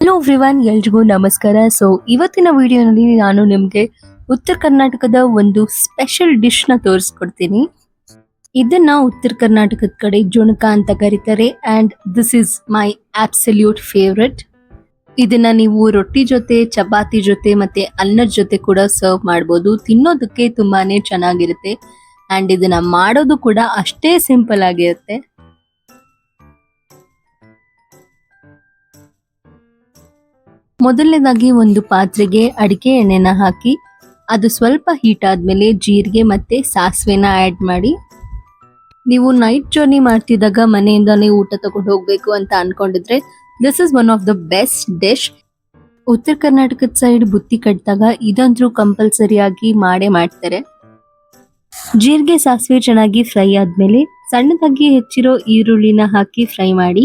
Hello everyone ಎಲ್ರಿಗೂ ನಮಸ್ಕಾರ. So ಇವತ್ತಿನ ವಿಡಿಯೋನಲ್ಲಿ ನಾನು ನಿಮಗೆ ಉತ್ತರ ಕರ್ನಾಟಕದ ಒಂದು ಸ್ಪೆಷಲ್ ಡಿಶ್ನ ತೋರಿಸ್ಕೊಡ್ತೀನಿ. ಇದನ್ನ ಉತ್ತರ ಕರ್ನಾಟಕದ ಕಡೆ ಜುಣಕ ಅಂತ ಕರೀತಾರೆ and this is my absolute favourite ಇದನ್ನ ನೀವು ರೊಟ್ಟಿ ಜೊತೆ, ಚಪಾತಿ ಜೊತೆ ಮತ್ತೆ ಅನ್ನದ ಜೊತೆ ಕೂಡ ಸರ್ವ್ ಮಾಡ್ಬೋದು. ತಿನ್ನೋದಕ್ಕೆ ತುಂಬಾನೇ ಚೆನ್ನಾಗಿರುತ್ತೆ ಅಂಡ್ ಇದನ್ನ ಮಾಡೋದು ಕೂಡ ಅಷ್ಟೇ ಸಿಂಪಲ್ ಆಗಿರುತ್ತೆ. ಮೊದಲನೇದಾಗಿ ಒಂದು ಪಾತ್ರೆಗೆ ಅಡಿಕೆ ಎಣ್ಣೆನ ಹಾಕಿ, ಅದು ಸ್ವಲ್ಪ ಹೀಟ್ ಆದಮೇಲೆ ಜೀರಿಗೆ ಮತ್ತೆ ಸಾಸಿವೆನ ಆಡ್ ಮಾಡಿ. ನೀವು ನೈಟ್ ಜರ್ನಿ ಮಾಡ್ತಿದ್ದಾಗ ಮನೆಯಿಂದನೇ ಊಟ ತಗೊಂಡು ಹೋಗಬೇಕು ಅಂತ ಅಂದ್ಕೊಂಡಿದ್ರೆ this is one of the best dish ಉತ್ತರ ಕರ್ನಾಟಕದ ಸೈಡ್ ಬುತ್ತಿ ಕಟ್ಟಿದಾಗ ಇದಂತೂ ಕಂಪಲ್ಸರಿಯಾಗಿ ಮಾಡೇ ಮಾಡ್ತಾರೆ. ಜೀರಿಗೆ, ಸಾಸಿವೆ ಚೆನ್ನಾಗಿ ಫ್ರೈ ಆದಮೇಲೆ ಸಣ್ಣದಾಗಿ ಹೆಚ್ಚಿರೋ ಈರುಳ್ಳಿನ ಹಾಕಿ ಫ್ರೈ ಮಾಡಿ.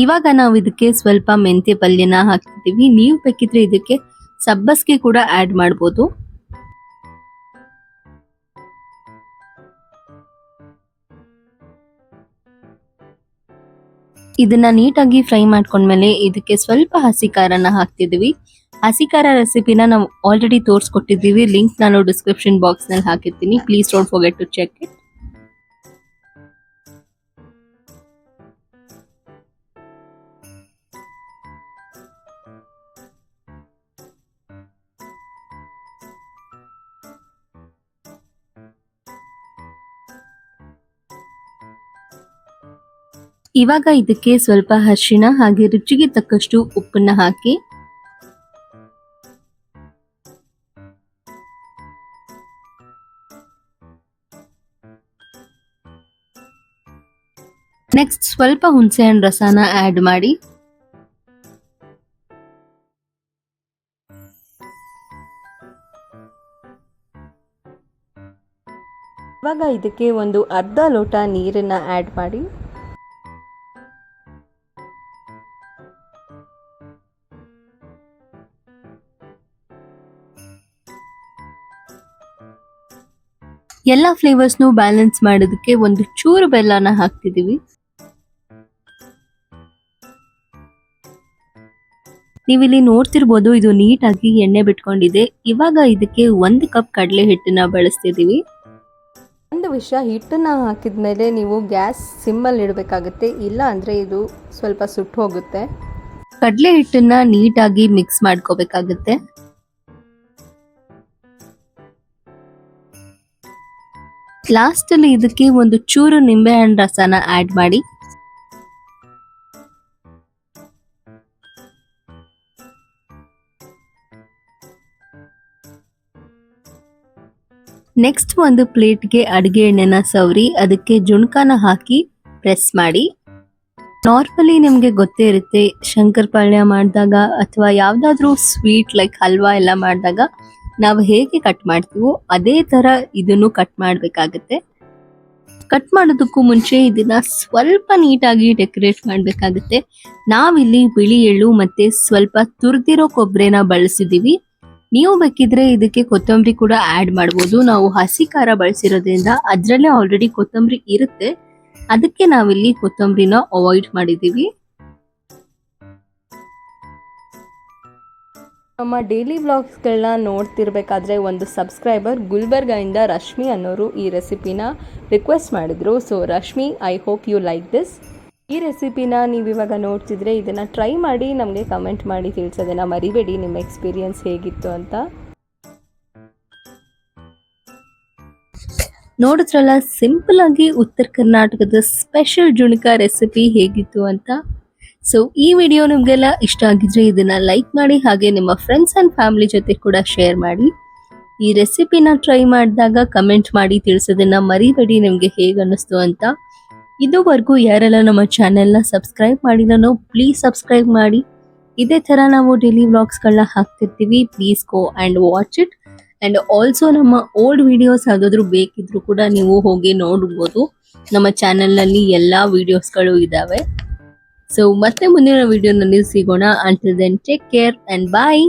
ಇವಾಗ ನಾವು ಇದಕ್ಕೆ ಸ್ವಲ್ಪ ಮೆಂತ್ಯ ಪಲ್ಯನ ಹಾಕ್ತಿದ್ದೀವಿ ನೀವು ಬೇಕಿದ್ರೆ ಇದಕ್ಕೆ ಸಬ್ಬಸ್ಗೆ ಕೂಡ ಆಡ್ ಮಾಡ್ಬೋದು. ಇದನ್ನ ನೀಟಾಗಿ ಫ್ರೈ ಮಾಡ್ಕೊಂಡ್ಮೇಲೆ ಇದಕ್ಕೆ ಸ್ವಲ್ಪ ಹಸಿ ಖಾರನ ಹಾಕ್ತಿದೀವಿ. ಹಸಿ ಖಾರ ರೆಸಿಪಿನ ನಾವು ಆಲ್ರೆಡಿ ತೋರಿಸ್ಕೊಟ್ಟಿದ್ದೀವಿ. ಲಿಂಕ್ ನಾನು ಡಿಸ್ಕ್ರಿಪ್ಷನ್ ಬಾಕ್ಸ್ನಲ್ಲಿ ಹಾಕಿರ್ತೀನಿ. Please don't forget to check it ಇವಾಗ ಇದಕ್ಕೆ ಸ್ವಲ್ಪ ಅರಿಶಿಣ ಹಾಗೆ ರುಚಿಗೆ ತಕ್ಕಷ್ಟು ಉಪ್ಪನ್ನ ಹಾಕಿ. ನೆಕ್ಸ್ಟ್ ಸ್ವಲ್ಪ ಹುಣಸೆಹಣ್ಣು ರಸನ ಆಡ್ ಮಾಡಿ. ಇವಾಗ ಇದಕ್ಕೆ ಒಂದು ಅರ್ಧ ಲೋಟ ನೀರನ್ನು ಆ್ಯಡ್ ಮಾಡಿ. ಎಲ್ಲ ಫ್ಲೇವರ್ಸ್ನು ಬ್ಯಾಲೆನ್ಸ್ ಮಾಡೋದಕ್ಕೆ ಒಂದು ಚೂರು ಬೆಲ್ಲನ ಹಾಕ್ತಿದೀವಿ. ನೀವಿಲ್ಲಿ ನೋಡ್ತಿರ್ಬೋದು ಇದು ನೀಟಾಗಿ ಎಣ್ಣೆ ಬಿಟ್ಕೊಂಡಿದೆ. ಇವಾಗ ಇದಕ್ಕೆ ಒಂದು ಕಪ್ ಕಡಲೆ ಹಿಟ್ಟನ್ನ ಬಳಸ್ತಿದೀವಿ. ಒಂದು ವಿಷಯ ಹಿಟ್ಟನ್ನ ಹಾಕಿದ ಮೇಲೆ ನೀವು ಗ್ಯಾಸ್ ಸಿಮ್ಮಲ್ಲಿ ಇಡಬೇಕಾಗುತ್ತೆ. ಇಲ್ಲ ಅಂದರೆ ಇದು ಸ್ವಲ್ಪ ಸುಟ್ಟು ಹೋಗುತ್ತೆ. ಕಡಲೆ ಹಿಟ್ಟನ್ನ ನೀಟಾಗಿ ಮಿಕ್ಸ್ ಮಾಡ್ಕೋಬೇಕಾಗುತ್ತೆ. ಲಾಸ್ಟ್ ಅಲ್ಲಿ ಇದಕ್ಕೆ ಒಂದು ಚೂರು ನಿಂಬೆಹಣ್ಣು ರಸನ ಆಡ್ ಮಾಡಿ. ನೆಕ್ಸ್ಟ್ ಒಂದು ಪ್ಲೇಟ್ಗೆ ಅಡುಗೆ ಎಣ್ಣೆನ ಸವರಿ, ಅದಕ್ಕೆ ಜುಣ್ಕಾನ ಹಾಕಿ ಪ್ರೆಸ್ ಮಾಡಿ. ನಾರ್ಮಲಿ ನಿಮಗೆ ಗೊತ್ತೇ ಇರುತ್ತೆ, ಶಂಕರಪಾಳ್ಯ ಮಾಡಿದಾಗ ಅಥವಾ ಯಾವುದಾದ್ರೂ ಸ್ವೀಟ್ ಲೈಕ್ ಹಲ್ವಾ ಎಲ್ಲ ಮಾಡಿದಾಗ ನಾವು ಹೇಗೆ ಕಟ್ ಮಾಡ್ತೀವೋ ಅದೇ ತರ ಇದನ್ನು ಕಟ್ ಮಾಡಬೇಕಾಗತ್ತೆ. ಕಟ್ ಮಾಡೋದಕ್ಕೂ ಮುಂಚೆ ಇದನ್ನ ಸ್ವಲ್ಪ ನೀಟಾಗಿ ಡೆಕೋರೇಟ್ ಮಾಡಬೇಕಾಗುತ್ತೆ. ನಾವಿಲ್ಲಿ ಬಿಳಿ ಎಳ್ಳು ಮತ್ತೆ ಸ್ವಲ್ಪ ತುರಿದಿರೋ ಕೊಬ್ಬರಿನ ಬಳಸಿದೀವಿ. ನೀವು ಬೇಕಿದ್ರೆ ಇದಕ್ಕೆ ಕೊತ್ತಂಬರಿ ಕೂಡ ಆಡ್ ಮಾಡ್ಬೋದು. ನಾವು ಹಸಿ ಖಾರ ಬಳಸಿರೋದ್ರಿಂದ ಅದರಲ್ಲೇ ಆಲ್ರೆಡಿ ಕೊತ್ತಂಬರಿ ಇರುತ್ತೆ. ಅದಕ್ಕೆ ನಾವಿಲ್ಲಿ ಕೊತ್ತಂಬರಿನ ಅವಾಯ್ಡ್ ಮಾಡಿದೀವಿ. ನಮ್ಮ ಡೈಲಿ ವ್ಲಾಗ್ಸ್ಗಳನ್ನ ನೋಡ್ತಿರ್ಬೇಕಾದ್ರೆ ಒಂದು ಸಬ್ಸ್ಕ್ರೈಬರ್ ಗುಲ್ಬರ್ಗಾಯಿಂದ ರಶ್ಮಿ ಅನ್ನೋರು ಈ ರೆಸಿಪಿನ ರಿಕ್ವೆಸ್ಟ್ ಮಾಡಿದರು. So Rashmi I hope you like this ಈ ರೆಸಿಪಿನ ನೀವು ಇವಾಗ ನೋಡ್ತಿದ್ರೆ ಇದನ್ನು ಟ್ರೈ ಮಾಡಿ ನಮಗೆ ಕಮೆಂಟ್ ಮಾಡಿ ತಿಳಿಸೋದನ್ನ ಮರಿಬೇಡಿ. ನಿಮ್ಮ ಎಕ್ಸ್ಪೀರಿಯನ್ಸ್ ಹೇಗಿತ್ತು ಅಂತ. ನೋಡಿದ್ರಲ್ಲ ಸಿಂಪಲ್ ಆಗಿ ಉತ್ತರ ಕರ್ನಾಟಕದ ಸ್ಪೆಷಲ್ ಜುಣಕ ರೆಸಿಪಿ ಹೇಗಿತ್ತು ಅಂತ. ಸೊ ಈ ವಿಡಿಯೋ ನಿಮ್ಗೆಲ್ಲ ಇಷ್ಟ ಆಗಿದ್ರೆ ಇದನ್ನ ಲೈಕ್ ಮಾಡಿ ಹಾಗೆ ನಿಮ್ಮ ಫ್ರೆಂಡ್ಸ್ ಅಂಡ್ ಫ್ಯಾಮಿಲಿ ಜೊತೆ ಕೂಡ ಶೇರ್ ಮಾಡಿ. ಈ ರೆಸಿಪಿನ ಟ್ರೈ ಮಾಡಿದಾಗ ಕಮೆಂಟ್ ಮಾಡಿ ತಿಳಿಸೋದನ್ನ ಮರಿಬೇಡಿ ನಿಮ್ಗೆ ಹೇಗೆ ಅನ್ನಿಸ್ತು ಅಂತ. ಇದುವರೆಗೂ ಯಾರೆಲ್ಲ ನಮ್ಮ ಚಾನೆಲ್ನ ಸಬ್ಸ್ಕ್ರೈಬ್ ಮಾಡಿಲ್ಲನೋ ಪ್ಲೀಸ್ ಸಬ್ಸ್ಕ್ರೈಬ್ ಮಾಡಿ. ಇದೇ ತರ ನಾವು ಡೈಲಿ ವ್ಲಾಗ್ಸ್ಗಳನ್ನ ಹಾಕ್ತಿರ್ತೀವಿ please go and watch it and also ನಮ್ಮ ಓಲ್ಡ್ ವಿಡಿಯೋಸ್ ಯಾವುದಾದ್ರೂ ಬೇಕಿದ್ರು ಕೂಡ ನೀವು ಹೋಗಿ ನೋಡ್ಬೋದು. ನಮ್ಮ ಚಾನೆಲ್ನಲ್ಲಿ ಎಲ್ಲ ವಿಡಿಯೋಸ್ಗಳು ಇದ್ದಾವೆ ಸೊ ಮತ್ತೆ ಮುಂದಿನ ವಿಡಿಯೋನಲ್ಲಿ ಸಿಗೋಣ. Until then take care and bye